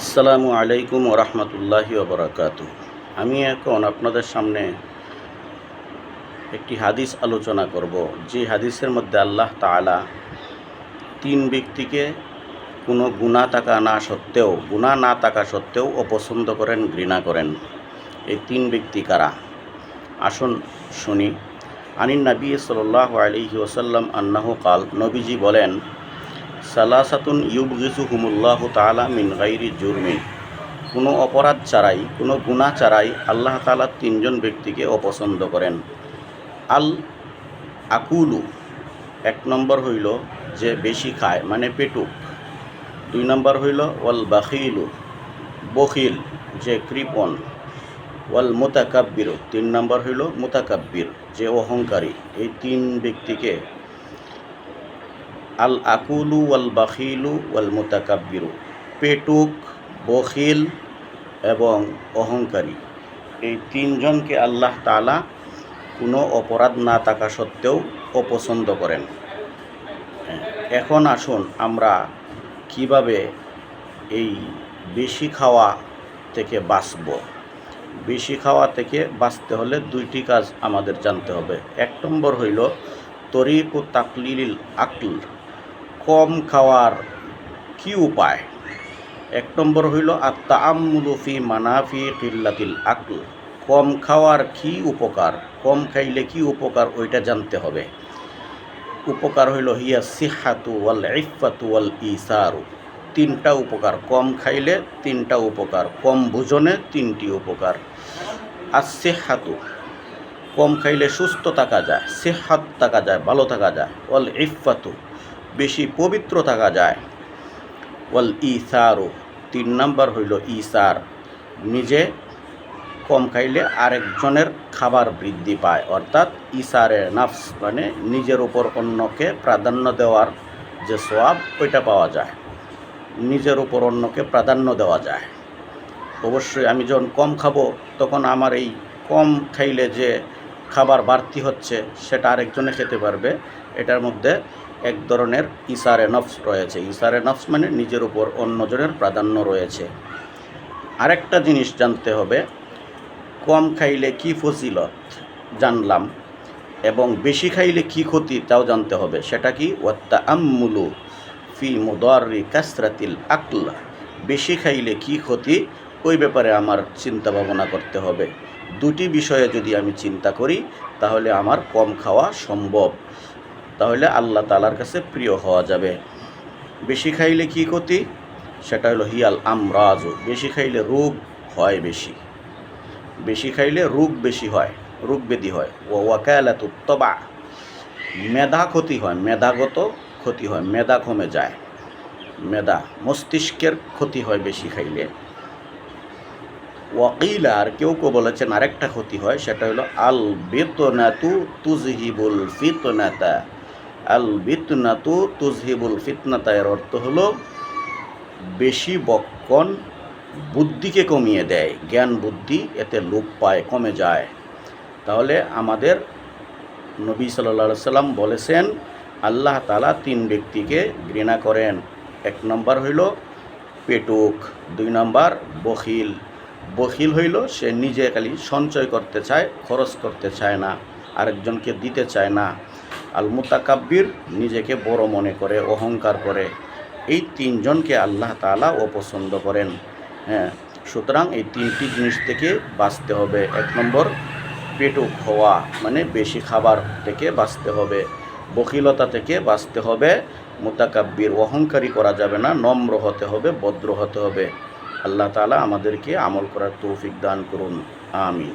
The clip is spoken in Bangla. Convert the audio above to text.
আসসালামু আলাইকুম ওরহমতুল্লাহি ওবরাকাত আমি এখন আপনাদের সামনে একটি হাদিস আলোচনা করব, যে হাদিসের মধ্যে আল্লাহ তাআলা তিন ব্যক্তিকে কোনো গুণা থাকা না সত্ত্বেও গুণা না থাকা সত্ত্বেও অপছন্দ করেন, ঘৃণা করেন। এই তিন ব্যক্তি কারা? আসুন শুনি। আনিন নবী সাল্লাহ আলহি ওসাল্লাম আন্নাহু কাল, নবীজি বলেন সালাসাতুন ইউবগিজু হুমুল্লাহ তালা মিন গাইরি জুরমিন কোনো অপরাধ ছাড়াই, কোনো গুণা ছাড়াই আল্লাহ তালা তিনজন ব্যক্তিকে অপছন্দ করেন। আল আকুলু, এক নম্বর হইল যে বেশি খায় মানে পেটুক। দুই নম্বর হইল ওয়াল বাখিলু, বখিল, যে কৃপণ। ওয়াল মোতাকাব্বির, তিন নম্বর হইল মোতাকাব্বির, যে অহংকারী। এই তিন ব্যক্তিকে আল আকুলু ওয়াল বাখিলু ওয়াল মোতাকাব্বিরু। পেটুক, বখিল এবং অহংকারী। এই তিনজনকে আল্লাহ তালা কোনো অপরাধ না থাকা সত্ত্বেও অপছন্দ করেন। এখন আসুন আমরা কীভাবে এই বেশি খাওয়া থেকে বাঁচব? বেশি খাওয়া থেকে বাঁচতে হলে দুইটি কাজ আমাদের জানতে হবে। এক নম্বর হইল তরিক ও তাকলিল আকল। কম খাওয়ার কি উপায়? এক নম্বর হইল আত্মা আমুলুফি মানাফি কিল্লাতিল আকল। কম খাওয়ার কি উপকার? কম খাইলে কি উপকার? ওইটা জানতে হবে। উপকার হইল হিয়া সিহাতু ওয়াল ইফাতু ওয়াল ইসারু তিনটা উপকার, কম খাইলে তিনটা উপকার, কম ভোজনে তিনটি উপকার। আর সেহাতু কম খাইলে সুস্থ থাকা যায়, সেহাত থাকা যায়, ভালো থাকা যায়। ওয়াল ইফাতু বেশি পবিত্র থাকা যায়। ওয়াল ইসারু তিন নাম্বার হইল ইসার নিজে কম খাইলে আরেকজনের খাবার বৃদ্ধি পায়। অর্থাৎ ইসারে নাফস মানে নিজের উপর অন্যকে প্রাধান্য দেওয়ার যে সোয়াব ওইটা পাওয়া যায়। নিজের উপর অন্যকে প্রাধান্য দেওয়া যায়। অবশ্যই আমি যখন কম খাব, তখন আমার এই কম খাইলে যে খাবার বাড়তি হচ্ছে, সেটা আরেকজনে খেতে পারবে। এটার মধ্যে এক ধরনের ইসারে নফস রয়েছে। ইসারে নফস মানে নিজের উপর অন্যজনের প্রাধান্য রয়েছে। আরেকটা জিনিস জানতে হবে, কম খাইলে কি ফজিলত? জানলাম। এবং বেশি খাইলে কি ক্ষতি তাও জানতে হবে। সেটা কি? ওয়াত্তা আম্মুলু ফি মুদারি কাসরাতিল আকল। বেশি খাইলে কি ক্ষতি? ওই ব্যাপারে আমার চিন্তা ভাবনা করতে হবে। দুটি বিষয়ে যদি আমি চিন্তা করি, তাহলে আমার কম খাওয়া সম্ভব। তাহলে আল্লাহ তালার কাছে প্রিয় হওয়া যাবে। বেশি খাইলে কি ক্ষতি? সেটা হলো হিয়াল আমরাজু। বেশি খাইলে রোগ হয় বেশি। বেশি খাইলে রোগ বেশি হয়, রোগ ব্যাধি হয়। ও ওয়াকালাত উত্তবা মেধা ক্ষতি হয়, মেধাগত ক্ষতি হয়, মেধা কমে যায়। মেধা, মস্তিষ্কের ক্ষতি হয় বেশি খাইলে। ওয়াকিল, আর কেউ কেউ বলেছেন আরেকটা ক্ষতি হয়, সেটা হলো আল বেতনাতু তুজহিবুল ফিতনাতা। আল বিতনাতু তুজহিবুল ফিতনাতা, এর অর্থ হলো বেশি বক্ষণ বুদ্ধিকে কমিয়ে দেয়, জ্ঞান বুদ্ধি এতে লোপ পায়, কমে যায়। তাহলে আমাদের নবী সাল্লা সাল্লাম বলেছেন, আল্লাহ তালা তিন ব্যক্তিকে ঘৃণা করেন। এক নম্বর হইল পেটুক, দুই নম্বর বখিল। বখিল হইল সে নিজে খালি সঞ্চয় করতে চায়, খরচ করতে চায় না, আরেকজনকে দিতে চায় না। আল মুতাকাব্বির নিজেকে বড় মনে করে, অহংকার করে। এই তিনজনকে আল্লাহ তালা অপছন্দ করেন। হ্যাঁ সুতরাং এই তিনটি জিনিস থেকে বাঁচতে হবে। এক নম্বর, পেটুক হওয়া মানে বেশি খাবার থেকে বাঁচতে হবে। বকিলতা থেকে বাঁচতে হবে। মোতাকাব্বির অহংকারী করা যাবে না, নম্র হতে হবে, ভদ্র হতে হবে। আল্লাহ তালা আমাদেরকে আমল করার তৌফিক দান করুন। আমি